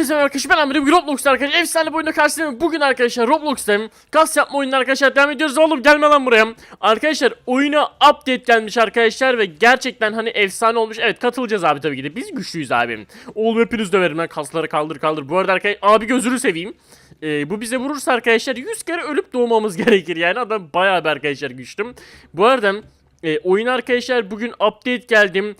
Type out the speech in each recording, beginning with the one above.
Hepinize merhaba arkadaşlar ben Amir bugün Roblox'ta arkadaşlar efsane bir oyunda karşınızdayım Bugün arkadaşlar Roblox'tayım. Kas yapma oyununa arkadaşlar devam ediyoruz. Oğlum gelme lan buraya. Arkadaşlar oyuna update gelmiş arkadaşlar ve gerçekten hani efsane olmuş. Evet katılacağız abi tabii ki de. Biz güçlüyüz abi. Oğlum hepiniz döverim lan kasları kaldır kaldır. Bu arada arkadaşlar abi gözünü seveyim. Ee, bu bize vurursa arkadaşlar 100 kere ölüp doğmamız gerekir. Yani adam bayağı bir arkadaşlar güçlüm Bu arada e, oyun arkadaşlar bugün update geldim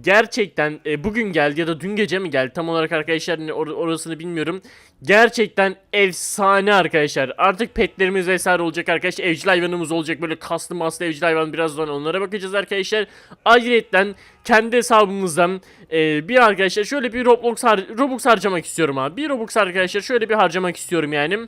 Gerçekten e, bugün geldi ya da dün gece mi geldi tam olarak arkadaşlar or- orasını bilmiyorum. Gerçekten efsane arkadaşlar. Artık petlerimiz vesaire olacak arkadaşlar. Evcil hayvanımız olacak böyle kaslı maslı evcil hayvan birazdan onlara bakacağız arkadaşlar. Ayrıca kendi hesabımızdan e, bir arkadaşlar şöyle bir Roblox, har- Robux harcamak istiyorum abi. Bir Robux arkadaşlar şöyle bir harcamak istiyorum yani.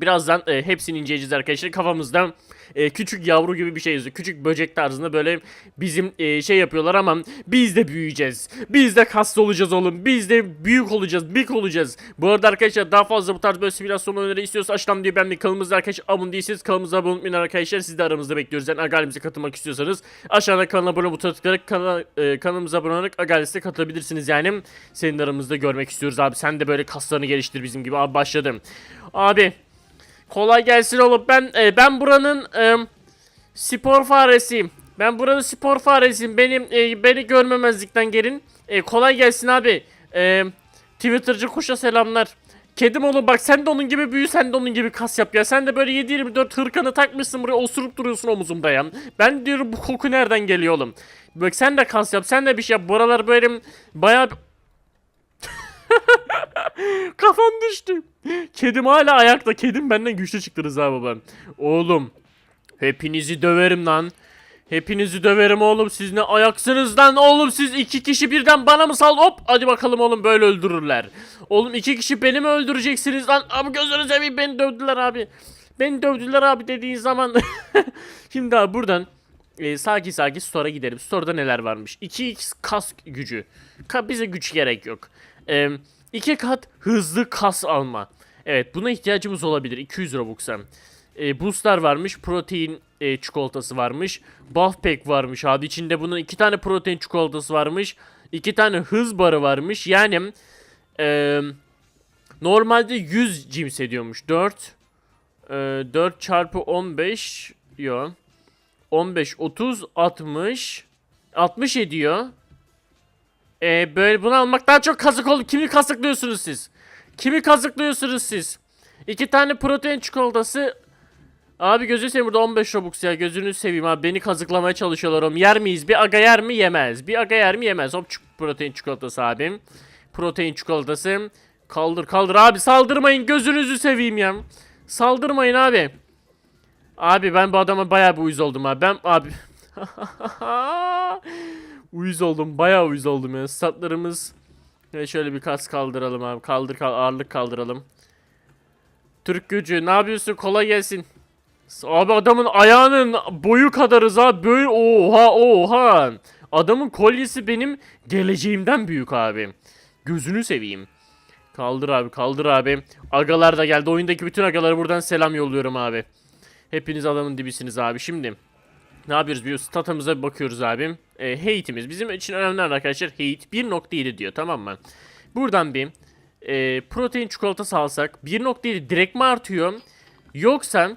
Birazdan e, hepsini inceleyeceğiz arkadaşlar. Kafamızda e, küçük yavru gibi bir şey yazıyor. Küçük böcek tarzında böyle bizim e, şey yapıyorlar ama biz de büyüyeceğiz. Biz de kaslı olacağız oğlum. Biz de büyük olacağız. Big olacağız. Bu arada arkadaşlar daha fazla bu tarz böyle simülasyon oyunları istiyorsa aşağıdan diye ben bir kanalımızda arkadaşlar abone değilseniz kanalımıza abone olmayın arkadaşlar. Siz de aramızda bekliyoruz. Yani Agalimize katılmak istiyorsanız aşağıda kanala abone butona tıklayarak kana, e, kanalımıza abone olarak Agalis'e katılabilirsiniz yani. Senin de aramızda görmek istiyoruz abi. Sen de böyle kaslarını geliştir bizim gibi. Abi başladım. Abi Kolay gelsin oğlum. Ben e, ben buranın e, spor faresiyim. Ben buranın spor faresiyim. Benim e, beni görmemezlikten gelin. E, kolay gelsin abi. E, Twitter'cı kuşa selamlar. Kedim oğlum bak sen de onun gibi büyü sen de onun gibi kas yap ya. Sen de böyle 7-24 hırkanı takmışsın buraya osurup duruyorsun omuzumda ya. Ben diyorum bu koku nereden geliyor oğlum. Bak sen de kas yap sen de bir şey yap. Buralar böyle bayağı Kafam düştü. Kedim hala ayakta. Kedim benden güçlü çıktı Rıza babam. Oğlum. Hepinizi döverim lan. Hepinizi döverim oğlum. Siz ne ayaksınız lan oğlum. Siz iki kişi birden bana mı sal? Hop. Hadi bakalım oğlum böyle öldürürler. Oğlum iki kişi beni mi öldüreceksiniz lan? Abi gözünü seveyim beni dövdüler abi. Beni dövdüler abi dediğin zaman. Şimdi abi buradan e, sakin sakin store'a gidelim. Store'da neler varmış? 2x kas gücü. Ka bize güç gerek yok. E, iki kat hızlı kas alma. Evet buna ihtiyacımız olabilir. 200 Robux'a. E, boostlar varmış. Protein e, çikolatası varmış. Buff pack varmış abi. İçinde bunun iki tane protein çikolatası varmış. iki tane hız barı varmış. Yani e, normalde 100 cims ediyormuş. 4 e, 4 çarpı 15 yok. 15, 30, 60. 60 ediyor. Ee, böyle bunu almak daha çok kazık oldu. Kimi kazıklıyorsunuz siz? Kimi kazıklıyorsunuz siz? İki tane protein çikolatası. Abi gözü seveyim burada 15 Robux ya. Gözünü seveyim abi. Beni kazıklamaya çalışıyorlar oğlum. Yer miyiz? Bir aga yer mi? Yemez. Bir aga yer mi? Yemez. Hop protein çikolatası abim. Protein çikolatası. Kaldır kaldır abi saldırmayın. Gözünüzü seveyim ya. Saldırmayın abi. Abi ben bu adama bayağı bir uyuz oldum abi. Ben abi uyuz oldum. Bayağı uyuz oldum ya. Statlarımız ve şöyle bir kas kaldıralım abi. Kaldır kal ağırlık kaldıralım. Türk gücü ne yapıyorsun? Kolay gelsin. Abi adamın ayağının boyu kadarız abi. Böyle oha oha. Adamın kolyesi benim geleceğimden büyük abi. Gözünü seveyim. Kaldır abi kaldır abi. Agalar da geldi. Oyundaki bütün agalara buradan selam yolluyorum abi. Hepiniz adamın dibisiniz abi. Şimdi ne yapıyoruz biliyoruz. Statımıza bir bakıyoruz abi. E, hate'imiz. Bizim için önemli arkadaşlar. Hate 1.7 diyor tamam mı? Buradan bir e, protein çikolatası alsak 1.7 direkt mi artıyor? Yoksa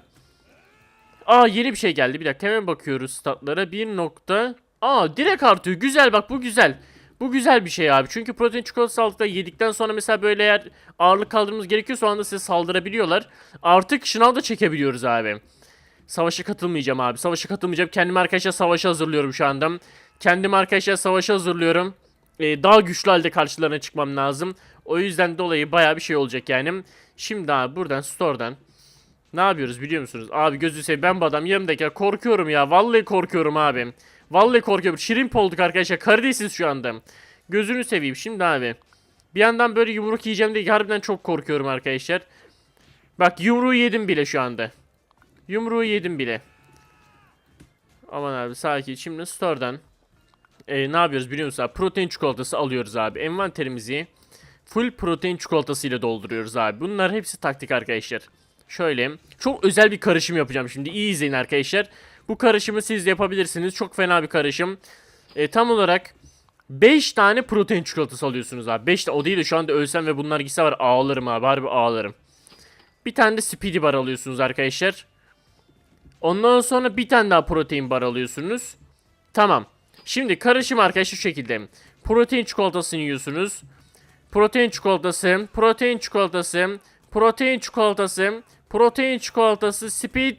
Aa yeni bir şey geldi. Bir dakika hemen bakıyoruz statlara. 1 nokta. Aa direkt artıyor. Güzel bak bu güzel. Bu güzel bir şey abi. Çünkü protein çikolatası aldıkta yedikten sonra mesela böyle eğer ağırlık kaldırmamız gerekiyorsa o anda size saldırabiliyorlar. Artık şınav da çekebiliyoruz abi. Savaşa katılmayacağım abi. Savaşa katılmayacağım. Kendimi arkadaşlar savaşa hazırlıyorum şu anda. Kendimi arkadaşlar savaşa hazırlıyorum. Ee, daha güçlü halde karşılarına çıkmam lazım. O yüzden dolayı baya bir şey olacak yani. Şimdi abi buradan store'dan ne yapıyoruz biliyor musunuz? Abi gözü seveyim ben bu adam yanımdaki korkuyorum ya. Vallahi korkuyorum abi. Vallahi korkuyorum. Şirin olduk arkadaşlar. Karidesiz şu anda. Gözünü seveyim şimdi abi. Bir yandan böyle yumruk yiyeceğim diye harbiden çok korkuyorum arkadaşlar. Bak yumruğu yedim bile şu anda. Yumruğu yedim bile. Aman abi sakin. Şimdi store'dan e, ne yapıyoruz biliyor musun abi? Protein çikolatası alıyoruz abi. Envanterimizi full protein çikolatası ile dolduruyoruz abi. Bunlar hepsi taktik arkadaşlar. Şöyle çok özel bir karışım yapacağım şimdi. İyi izleyin arkadaşlar. Bu karışımı siz de yapabilirsiniz. Çok fena bir karışım. E, tam olarak 5 tane protein çikolatası alıyorsunuz abi. 5 o değil de şu anda ölsem ve bunlar gitse var ağlarım abi. Harbi ağlarım. Bir tane de speedy bar alıyorsunuz arkadaşlar. Ondan sonra bir tane daha protein bar alıyorsunuz. Tamam. Şimdi karışım arkadaşlar şu şekilde. Protein çikolatasını yiyorsunuz. Protein çikolatası, protein çikolatası, protein çikolatası, protein çikolatası, speed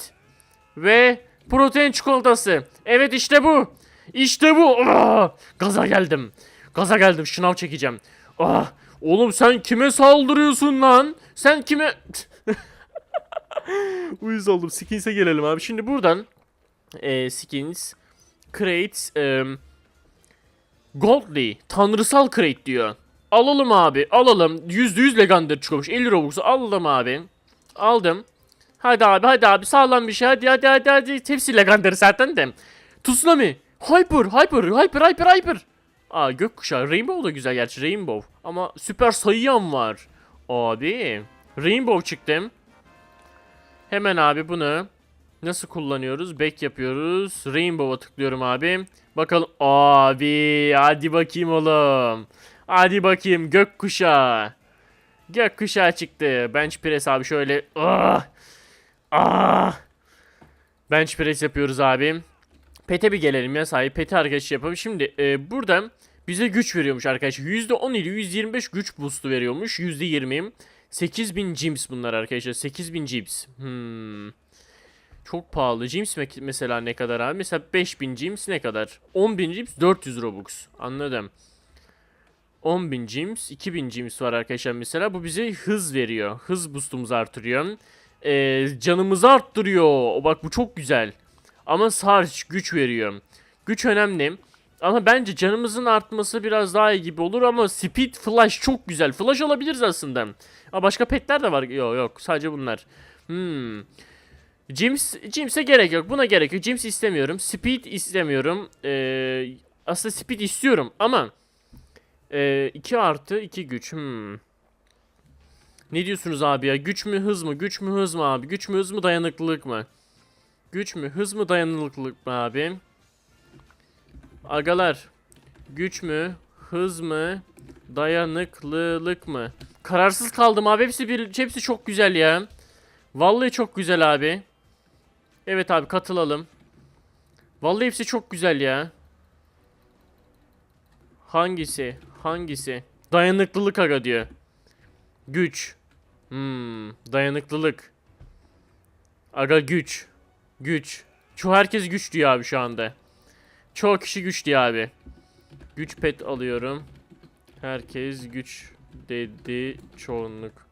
ve protein çikolatası. Evet işte bu. İşte bu. Ah! Gaza geldim. Gaza geldim. Şınav çekeceğim. Ah! Oğlum sen kime saldırıyorsun lan? Sen kime... Uyuz oldum. Skins'e gelelim abi. Şimdi buradan e, Skins Crates e, Goldly Tanrısal Crate diyor. Alalım abi. Alalım. %100 legander çıkmış. 50 Robux'u alalım abi. Aldım. Hadi abi hadi abi sağlam bir şey. Hadi hadi hadi hadi. Hepsi legander zaten de. Tsunami. Hyper hyper hyper hyper hyper. Aa gökkuşağı. Rainbow da güzel gerçi Rainbow. Ama süper sayıyan var. Abi. Rainbow çıktım. Hemen abi bunu nasıl kullanıyoruz? Back yapıyoruz. Rainbow'a tıklıyorum abi. Bakalım. Abi hadi bakayım oğlum. Hadi bakayım gökkuşağı. Gökkuşağı çıktı. Bench press abi şöyle. Ah. Ah. Bench press yapıyoruz abi. Pete bir gelelim ya sahi. Pete arkadaşı yapalım. Şimdi e, buradan bize güç veriyormuş arkadaşlar. %10 ile 125 güç boost'u veriyormuş. %20. 8000 Gems bunlar arkadaşlar. 8000 Gems. Hmm. Çok pahalı. Me- mesela ne kadar abi? Mesela 5000 Gems ne kadar? 10.000 Gems 400 Robux. Anladım. 10.000 Gems, 2000 Gems var arkadaşlar mesela. Bu bize hız veriyor. Hız boost'umuzu artırıyor. Ee, canımızı arttırıyor. Bak bu çok güzel. Ama sarç güç veriyor. Güç önemli. Ama bence canımızın artması biraz daha iyi gibi olur ama speed flash çok güzel. Flash alabiliriz aslında. Aa, başka petler de var. Yok yok sadece bunlar. Hmm. James, James'e gerek yok. Buna gerek yok. James istemiyorum. Speed istemiyorum. Ee, aslında speed istiyorum ama 2 artı 2 güç. Hmm. Ne diyorsunuz abi ya? Güç mü hız mı? Güç mü hız mı abi? Güç mü hız mı dayanıklılık mı? Güç mü hız mı dayanıklılık mı abi? Agalar. Güç mü hız mı dayanıklılık mı? Kararsız kaldım abi. Hepsi bir hepsi çok güzel ya. Vallahi çok güzel abi. Evet abi katılalım. Vallahi hepsi çok güzel ya. Hangisi? Hangisi? Dayanıklılık aga diyor. Güç. Hmm, dayanıklılık. Aga güç. Güç. Çoğu herkes güç diyor abi şu anda. Çoğu kişi güç diyor abi. Güç pet alıyorum. Herkes güç dedi çoğunluk.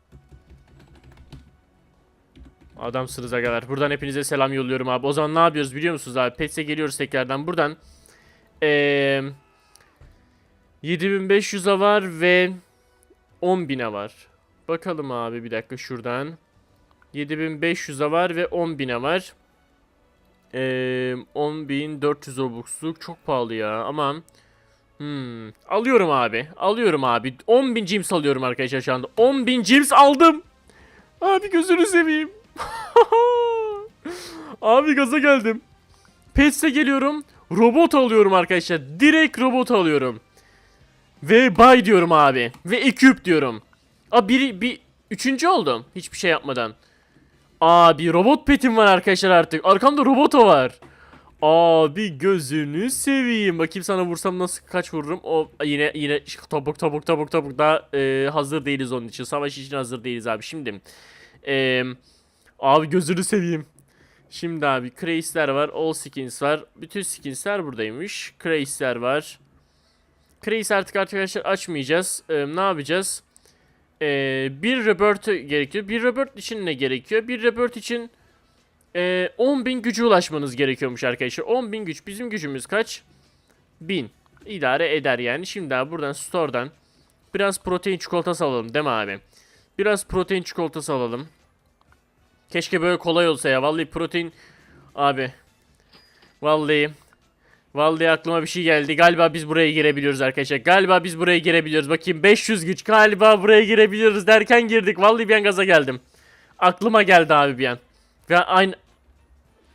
Adamsınız agalar. Buradan hepinize selam yolluyorum abi. O zaman ne yapıyoruz biliyor musunuz abi? Pets'e geliyoruz tekrardan. Buradan eee 7500'e var ve 10.000'e var. Bakalım abi bir dakika şuradan. 7500'e var ve 10.000'e var. Ee, 10.400 Robux'luk çok pahalı ya ama hmm, alıyorum abi. Alıyorum abi. 10.000 Gems alıyorum arkadaşlar şu anda. 10.000 Gems aldım. Abi gözünü seveyim. abi gaza geldim. Pets'e geliyorum. Robot alıyorum arkadaşlar. Direkt robot alıyorum. Ve buy diyorum abi. Ve equip diyorum. Aa biri bir üçüncü oldum. Hiçbir şey yapmadan. Abi robot petim var arkadaşlar artık. Arkamda roboto var. Abi gözünü seveyim. Bakayım sana vursam nasıl kaç vururum. O yine yine topuk topuk topuk topuk daha e, hazır değiliz onun için. Savaş için hazır değiliz abi. Şimdi e, abi gözünü seveyim. Şimdi abi Crace'ler var. All skins var. Bütün skinsler buradaymış. Crace'ler var. Crace artık arkadaşlar açmayacağız. Ee, ne yapacağız? Ee, bir Rebirth gerekiyor. Bir Rebirth için ne gerekiyor? Bir Rebirth için e, 10.000 gücü ulaşmanız gerekiyormuş arkadaşlar. 10.000 güç. Bizim gücümüz kaç? 1000. İdare eder yani. Şimdi abi buradan store'dan biraz protein çikolatası alalım değil mi abi? Biraz protein çikolatası alalım. Keşke böyle kolay olsa ya. Vallahi protein abi. Vallahi Vallahi aklıma bir şey geldi. Galiba biz buraya girebiliyoruz arkadaşlar. Galiba biz buraya girebiliyoruz. Bakayım 500 güç. Galiba buraya girebiliyoruz derken girdik. Vallahi bir an gaza geldim. Aklıma geldi abi bir an. Ve aynı...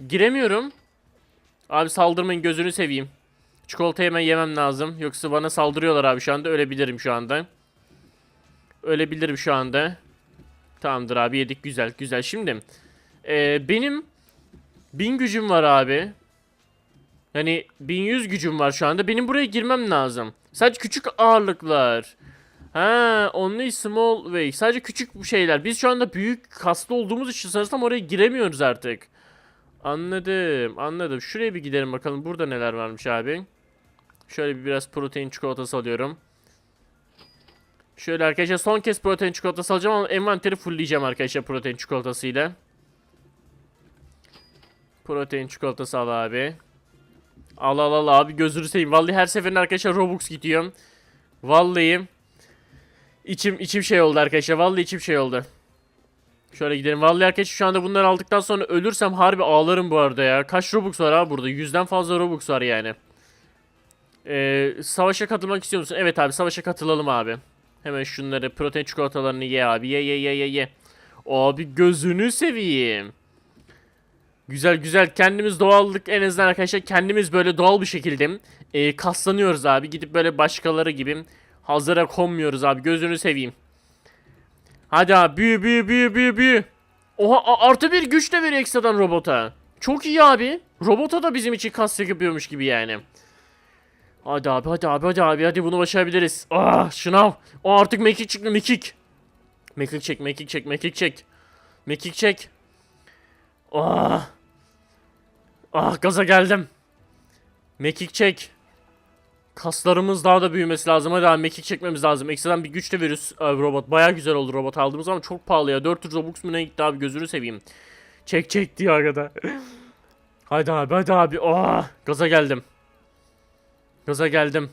Giremiyorum. Abi saldırmayın gözünü seveyim. Çikolatayı hemen yemem lazım. Yoksa bana saldırıyorlar abi şu anda. Ölebilirim şu anda. Ölebilirim şu anda. Tamamdır abi yedik güzel güzel. Şimdi e, benim bin gücüm var abi. Hani 1100 gücüm var şu anda. Benim buraya girmem lazım. Sadece küçük ağırlıklar. Ha, only small way. Sadece küçük şeyler. Biz şu anda büyük kaslı olduğumuz için sanırsam oraya giremiyoruz artık. Anladım, anladım. Şuraya bir gidelim bakalım. Burada neler varmış abi. Şöyle bir biraz protein çikolatası alıyorum. Şöyle arkadaşlar son kez protein çikolatası alacağım ama envanteri fullleyeceğim arkadaşlar protein çikolatasıyla. Protein çikolatası al abi. Al al al abi gözünü seveyim. Vallahi her seferinde arkadaşlar Robux gidiyorum. Vallahi içim içim şey oldu arkadaşlar. Vallahi içim şey oldu. Şöyle gidelim. Vallahi arkadaşlar şu anda bunları aldıktan sonra ölürsem harbi ağlarım bu arada ya. Kaç Robux var abi burada? Yüzden fazla Robux var yani. Ee, savaşa katılmak istiyor musun? Evet abi savaşa katılalım abi. Hemen şunları protein çikolatalarını ye abi. Ye ye ye ye ye. Abi gözünü seveyim. Güzel güzel kendimiz doğallık en azından arkadaşlar kendimiz böyle doğal bir şekilde e, kaslanıyoruz abi. Gidip böyle başkaları gibi hazıra konmuyoruz abi gözünü seveyim. Hadi abi büyü büyü büyü büyü büyü. Oha artı bir güç de veriyor ekstradan robota. Çok iyi abi. Robota da bizim için kas yapıyormuş gibi yani. Hadi abi hadi abi hadi abi hadi bunu başarabiliriz. Ah şınav. O artık mekik çıktı mekik. Mekik çek mekik çek mekik çek. Mekik çek. Ah. Ah gaza geldim. Mekik çek. Kaslarımız daha da büyümesi lazım. Hadi abi mekik çekmemiz lazım. Ekstradan bir güç de veriyoruz abi robot. Baya güzel oldu robot aldığımız ama çok pahalı ya. 400 Robux mu ne gitti abi gözünü seveyim. Çek çek diyor arkada. hadi abi hadi abi. Ah gaza geldim. Gaza geldim.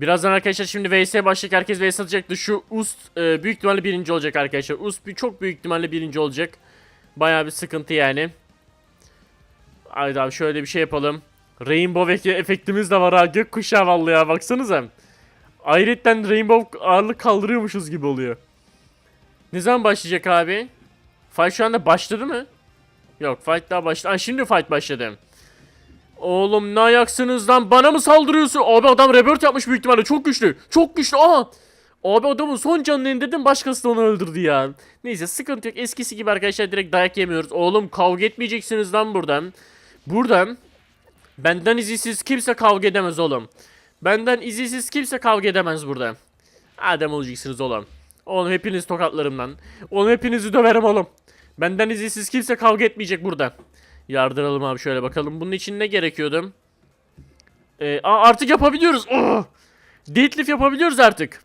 Birazdan arkadaşlar şimdi VS'ye başlayacak. Herkes VS atacaktı. Şu Ust e, büyük ihtimalle birinci olacak arkadaşlar. Ust bir çok büyük ihtimalle birinci olacak. Baya bir sıkıntı yani. Haydi abi şöyle bir şey yapalım. Rainbow ef- efektimiz de var ha. Gökkuşağı vallahi ya baksanıza. Ayrıca Rainbow ağırlık kaldırıyormuşuz gibi oluyor. Ne zaman başlayacak abi? Fight şu anda başladı mı? Yok fight daha başladı. Aa, şimdi fight başladı. Oğlum ne ayaksınız lan? Bana mı saldırıyorsun? Abi adam rebirth yapmış büyük ihtimalle. Çok güçlü. Çok güçlü. Aa! Abi adamın son canını indirdim başkası da onu öldürdü ya. Neyse sıkıntı yok. Eskisi gibi arkadaşlar direkt dayak yemiyoruz. Oğlum kavga etmeyeceksiniz lan buradan. Buradan benden izinsiz kimse kavga edemez oğlum. Benden izinsiz kimse kavga edemez burada. Adem olacaksınız oğlum. Oğlum hepiniz tokatlarımdan. Oğlum hepinizi döverim oğlum. Benden izinsiz kimse kavga etmeyecek burada. Yardıralım abi şöyle bakalım. Bunun için ne gerekiyordu? Ee, artık yapabiliyoruz. Oh! Deadlift yapabiliyoruz artık.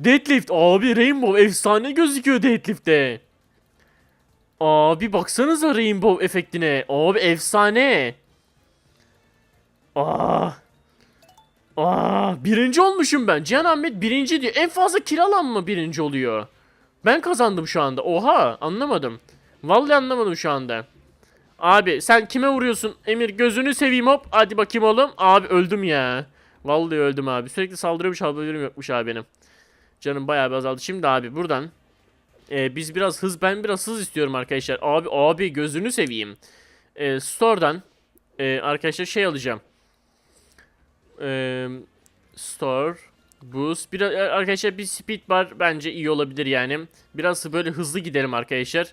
Deadlift. Abi Rainbow efsane gözüküyor Deadlift'te. Abi baksanıza Rainbow efektine. Abi efsane. Aa. Aa, birinci olmuşum ben. Cihan Ahmet birinci diyor. En fazla kill alan mı birinci oluyor? Ben kazandım şu anda. Oha anlamadım. Vallahi anlamadım şu anda. Abi sen kime vuruyorsun? Emir gözünü seveyim hop. Hadi bakayım oğlum. Abi öldüm ya. Vallahi öldüm abi. Sürekli saldırıyormuş haberim yokmuş abi benim. Canım bayağı bir azaldı. Şimdi abi buradan e, biz biraz hız ben biraz hız istiyorum arkadaşlar. Abi abi gözünü seveyim. E, store'dan e, arkadaşlar şey alacağım. E, store boost. Biraz arkadaşlar bir speed bar bence iyi olabilir yani. Biraz böyle hızlı gidelim arkadaşlar.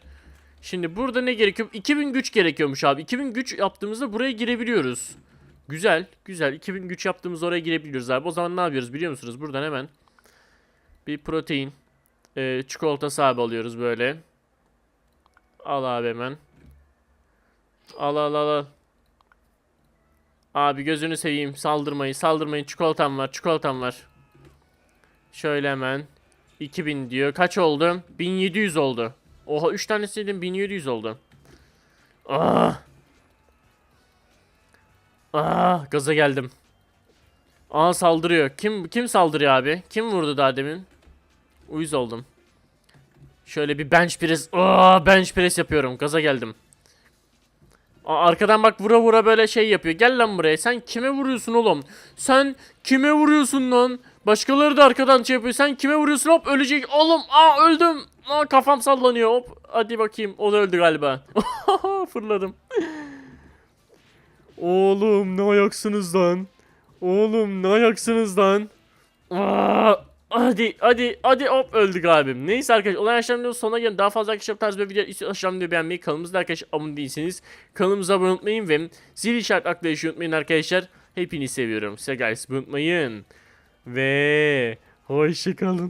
Şimdi burada ne gerekiyor? 2000 güç gerekiyormuş abi. 2000 güç yaptığımızda buraya girebiliyoruz. Güzel, güzel. 2000 güç yaptığımız oraya girebiliyoruz abi. O zaman ne yapıyoruz biliyor musunuz? Buradan hemen bir protein e, çikolata abi alıyoruz böyle. Al abi hemen. Al al al al. Abi gözünü seveyim. Saldırmayın, saldırmayın. Çikolatam var, çikolatam var. Şöyle hemen. 2000 diyor. Kaç oldu? 1700 oldu. Oha 3 tanesiydim 1700 oldu. Ah. Ah gaza geldim. Aa saldırıyor. Kim kim saldırıyor abi? Kim vurdu daha demin? Uyuz oldum. Şöyle bir bench press. Aa bench press yapıyorum. Gaza geldim. Aa, arkadan bak vura vura böyle şey yapıyor. Gel lan buraya. Sen kime vuruyorsun oğlum? Sen kime vuruyorsun lan? Başkaları da arkadan şey yapıyor. Sen kime vuruyorsun? Hop ölecek. Oğlum aa öldüm. Aa kafam sallanıyor. Hop hadi bakayım. O da öldü galiba. Fırladım. Oğlum ne ayaksınız lan? Oğlum ne ayaksınız lan? Aa, hadi hadi hadi hop öldük abim. Neyse arkadaşlar olay yaşamının sonuna gelin. Daha fazla arkadaşlar bu tarz bir video istiyorsanız videoyu beğenmeyi kanalımızda arkadaşlar abone değilseniz kanalımıza abone unutmayın ve zil işaret aklayışı unutmayın arkadaşlar. Hepinizi seviyorum. Size guys unutmayın. Ve hoşçakalın.